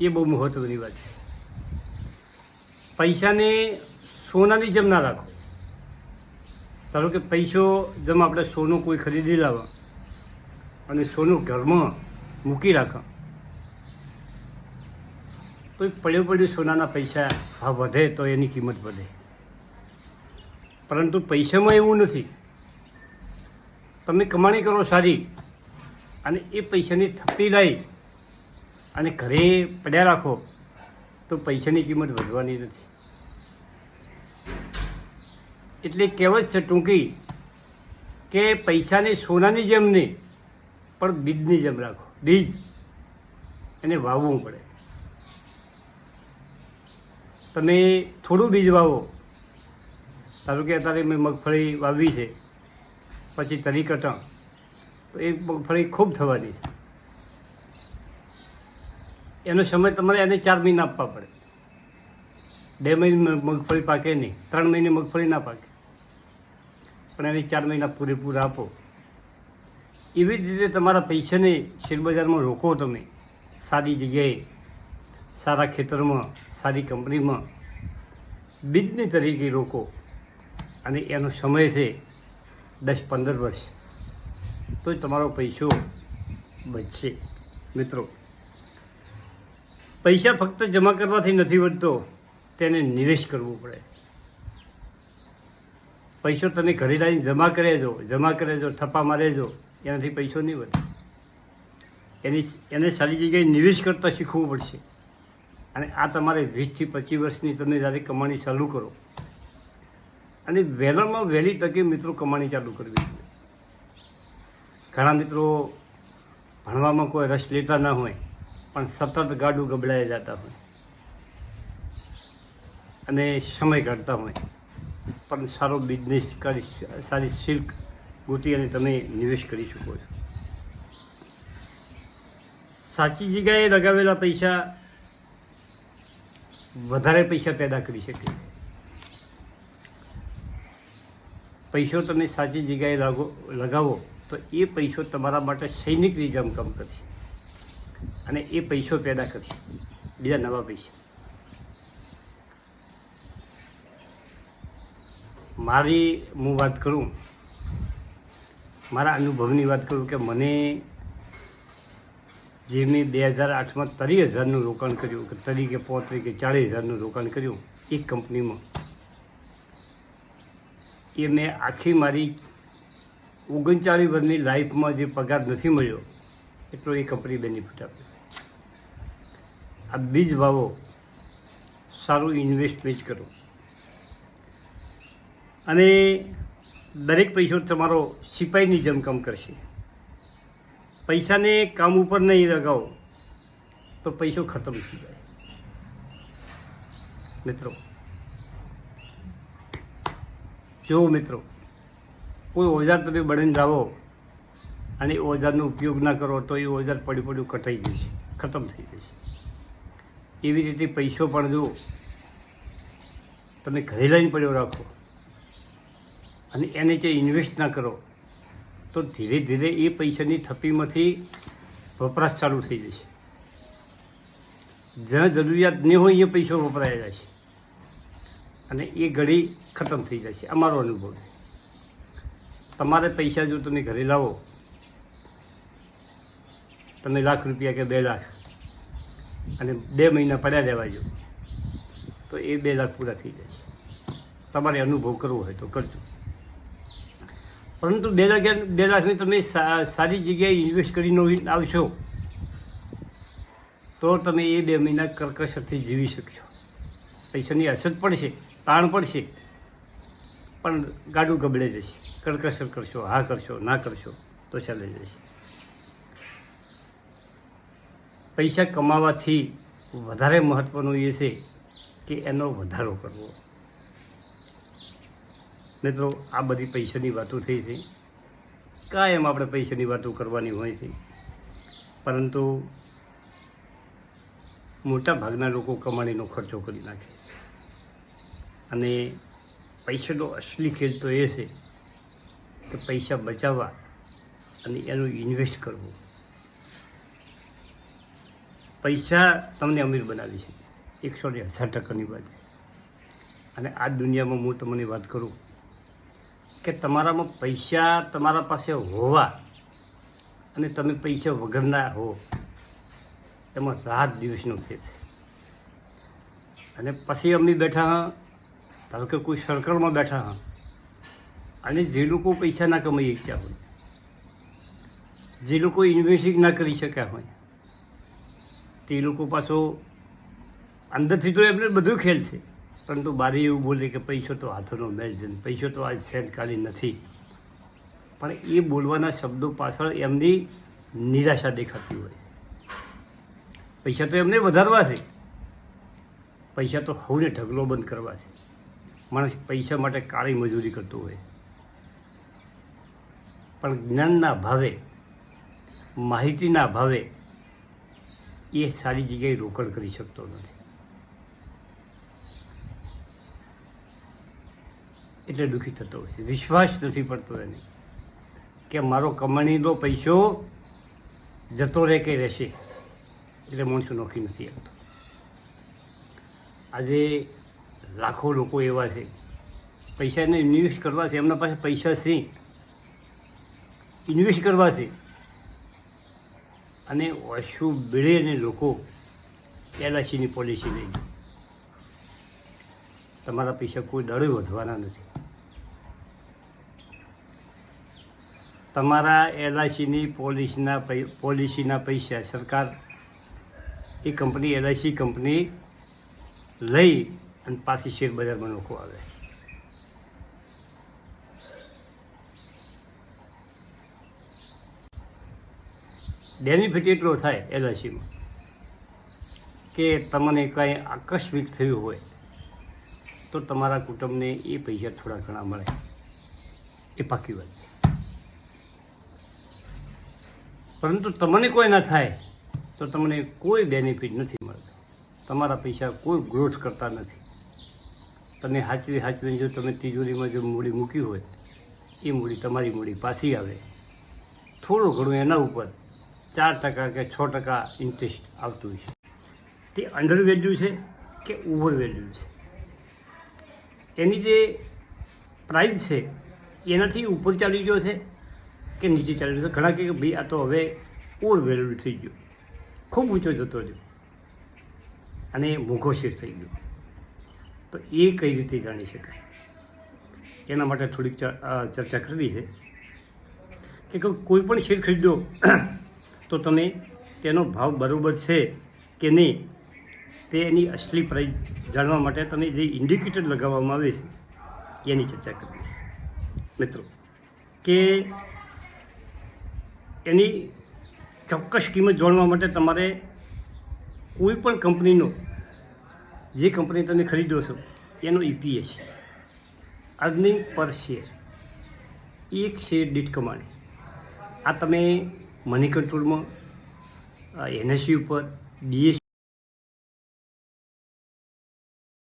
એ બહુ મહત્ત્વની વાત છે. પૈસાને સોનાની જેમ ના રાખો. ધારો કે પૈસો જેમ આપણે સોનું કોઈ ખરીદી લાવવા અને સોનું ઘરમાં મૂકી રાખો, તો પડ્યું પડ્યું સોનાના પૈસા ભાવ વધે તો એની કિંમત વધે. પરંતુ પૈસામાં એવું નથી. તમે કમાણી કરો સારી અને એ પૈસાની થપ્પી લાવી અને ઘરે પડ્યા રાખો, તો પૈસાની કિંમત વધવાની નથી. એટલે કહેવત છે ટૂંકી કે પૈસાને સોનાની જેમ નહીં, પણ બીજની જેમ રાખો. બીજ. એને વાવવું પડે. તમે થોડું બીજ વાવો. ધારો કે અત્યારે મેં મગફળી વાવી છે, પછી તરી કટા તો એ મગફળી ખૂબ થવાની છે. એનો સમય તમારે એને ચાર મહિના આપવા પડે. બે મહિને મગફળી પાકે નહીં, ત્રણ મહિને મગફળી ના પાકે. પણ એને ચાર મહિના પૂરેપૂરા આપો. એવી જ રીતે તમારા પૈસાને શેરબજારમાં રોકો તમે. સારી જગ્યાએ, સારા ખેતરમાં, સારી કંપનીમાં. બીજની તરીકે રોકો. અને એનો સમય છે દસ પંદર વર્ષ. તો તમારો પૈસો બચશે. મિત્રો. પૈસા ફક્ત જમા કરવાથી નથી વધતો, તેને નિવેશ કરવું પડે. પૈસો તમે ઘરે લાવીને જમા કરેજો જમા કરે જો થપ્પા મારેજો એનાથી પૈસો નહીં વધે. એની એને સારી જગ્યાએ નિવેશ કરતાં શીખવું પડશે. અને આ તમારે વીસથી પચીસ વર્ષની તમે જ્યારે કમાણી ચાલુ કરો, અને વહેલામાં વહેલી તકે મિત્રો કમાણી ચાલુ કરવી ઘણા મિત્રો ભણવામાં કોઈ રસ લેતા ના હોય પણ સતત ગાડું ગબડાઈ જતા હોય. અને સમય કાઢતા હોય. પણ સારો બિઝનેસ કરી સારી સિલ્ક ગોતી અને તમે નિવેશ કરી શકો છો. સાચી જગ્યાએ લગાવેલા પૈસા વધારે પૈસા પેદા કરી શકે. પૈસો તમે સાચી જગ્યાએ લાગો, લગાવો તો એ પૈસો તમારા માટે સૈનિક જેમ કામ કરશે. અને એ પૈસો પેદા કરશે. બીજા નવા પૈસા. મારી, હું વાત કરું, મારા અનુભવની વાત કરું કે મને જે મેં બે હજાર આઠમાં ત્રીસ હજારનું રોકાણ કર્યું, કે તરીકે પોત્રી કે ચાળીસ હજારનું રોકાણ કર્યું, એક કંપનીમાં, એ મેં આખી મારી ઓગણચાળીસ વર્ષની લાઈફમાં જે પગાર નથી મળ્યો એટલો એ કંપની બેનિફિટ આપે. આ બીજ વાવો, સારું ઇન્વેસ્ટમેન્ટ કરો. અને દરેક પૈસો તમારો સિપાહીની જેમ કામ કરશે. પૈસાને કામ ઉપર નહીં લગાવો, તો પૈસો ખતમ થઈ જાય. મિત્રો, જો મિત્રો, કોઈ ઓજાર તમે બળીને જાઓ અને એ ઓજારનો ઉપયોગ ના કરો તો એ ઓજાર પડ્યું પડ્યું કટાઈ જશે ખતમ થઈ જશે એવી રીતે પૈસો પણ જો તમે ઘરે લઈને પડ્યો રાખો અને એને જે ઇન્વેસ્ટ ના કરો, તો ધીરે ધીરે એ પૈસાની થપ્પીમાંથી વપરાશ ચાલુ થઈ જશે જ્યાં જરૂરિયાત નહીં હોય એ પૈસો વપરાયા જશે અને એ ઘડી ખતમ થઈ જશે અમારો અનુભવ છે. તમારે પૈસા જો તમે ઘરે લાવો તમે લાખ રૂપિયા કે બે લાખ. અને બે મહિના પડ્યા રહેવા જો. તો એ બે લાખ પૂરા થઈ જશે તમારે અનુભવ કરવો હોય તો કરજો. પરંતુ બે લાખ બે લાખની તમે સારી જગ્યાએ ઇન્વેસ્ટ કરીને આવશો, તો તમે એ બે મહિના કર્કશથી જીવી શકશો. પૈસાની અછત પડશે, તાણ પડશે, પણ ગાડું ગબડે જશે. કરકસર કરશો, હા કરશો, ના કરશો, તો ચાલે જશે. પૈસા કમાવાથી વધારે મહત્ત્વનું એ છે કે એનો વધારો કરવો. મિત્રો, આ બધી પૈસાની વાતો થઈ છે. કાયમ આપણે પૈસાની વાતો કરવાની હોય છે. પરંતુ મોટા ભાગના લોકો કમાણીનો ખર્ચો કરી નાખે. અને પૈસાનો અસલી ખેલ તો એ છે કે પૈસા બચાવવા અને એનું ઇન્વેસ્ટ કરવું. પૈસા તમને અમીર બનાવી છે એકસો ને હજાર ટકાની વાત અને આ દુનિયામાં હું તમને વાત કરું કે તમારામાં પૈસા તમારા પાસે હોવા અને તમે પૈસા વગરના હો, એમાં રાત દિવસનો ફેર છે. અને પછી અમે બેઠા હા, ધારો કે કોઈ સર્કલમાં બેઠા હા, અને જે લોકો પૈસા ના કમાઈ શક્યા હોય? જે લોકો ઇન્વેસ્ટિંગ ના કરી શક્યા હોય તે લોકો પાછો અંદરથી તો એમને બધું ખેલ છે. પરંતુ બારે એવું બોલે કે પૈસો તો હાથોનો મેળ છે પૈસો તો આજ સેટ કાલી નથી. પણ એ બોલવાના શબ્દો પાછળ એમની નિરાશા દેખાતી હોય પૈસા તો એમને વધારવા છે. પૈસા તો હવને ઢગલો બંધ કરવા છે. માણસ પૈસા માટે કાળી મજૂરી કરતો હોય. પણ જ્ઞાનના ભાવે, માહિતીના ભાવે એ સારી જગ્યાએ રોકડ કરી શકતો નથી. એટલે દુઃખી થતો હોય છે. વિશ્વાસ નથી પડતો એને કે મારો કમાણીનો પૈસો જતો રહે કે રહેશે. એટલે માણસો નોખી નથી આવતો આજે લાખો લોકો એવા છે. પૈસાને ઇન્વેસ્ટ કરવા છે. એમના પાસે પૈસા છે. ઇન્વેસ્ટ કરવા છે. અને ઓછું બેડે અને લોકો એલઆઈસીની પોલિસી લઈ. તમારા પૈસા કોઈ દળે વધવાના નથી તમારા એલઆઈસીની પોલિસીના પોલિસીના પૈસા સરકાર એ કંપની, એલઆઈસી કંપની લઈ અને પાછી શેર બજારમાં નોખો આવે બેનિફિટ એટલો થાય એલઆઈસીમાં કે તમને કાંઈ આકસ્મિક થયું હોય તો તમારા કુટુંબને એ પૈસા થોડા ઘણા મળે. એ પાકી વાત પરંતુ તમને કોઈ ના થાય તો તમને કોઈ બેનિફિટ નથી મળતો. તમારા પૈસા કોઈ ગ્રોથ કરતા નથી. તમે હાચવી હાચવીને જો તમે તિજોરીમાં જો મૂડી મૂકી હોય, એ મૂડી તમારી મૂડી પાછી આવે. થોડું ઘણું એના ઉપર ચાર ટકા કે છ ટકા ઇન્ટરેસ્ટ આવતું હોય છે. તે અંડર વેલ્યુ છે કે ઓવર વેલ્યુ છે? એની જે પ્રાઇસ છે, એનાથી ઉપર ચાલી ગયો છે કે નીચે ચાલી ગયો છે? ઘણા કે ભાઈ આ તો હવે ઓવર વેલ્યુ થઈ ગયો. ખૂબ ઊંચો જતો રહ્યો. અને મોઘો શેર થઈ ગયો. તો એ કઈ રીતે જાણી શકાય? એના માટે થોડીક ચર્ચા કરવી છે કે કોઈ પણ શેર ખરીદો તો તમે તેનો ભાવ બરાબર છે કે નહીં, તે એની અસલી પ્રાઇસ જાણવા માટે તમે જે ઇન્ડિકેટર લગાવવામાં આવે છે, એની ચર્ચા કરવી મિત્રો, કે એની ચોક્કસ કિંમત જાણવા માટે તમારે કોઈ પણ કંપનીનો, જે કંપની તમે ખરીદો છો, એનો ઈપીએસ અર્નિંગ પર શેર, એક શેર દીઠ કમાણી. આ તમે મની કંટ્રોલમાં એનએસસી ઉપર ડીએસ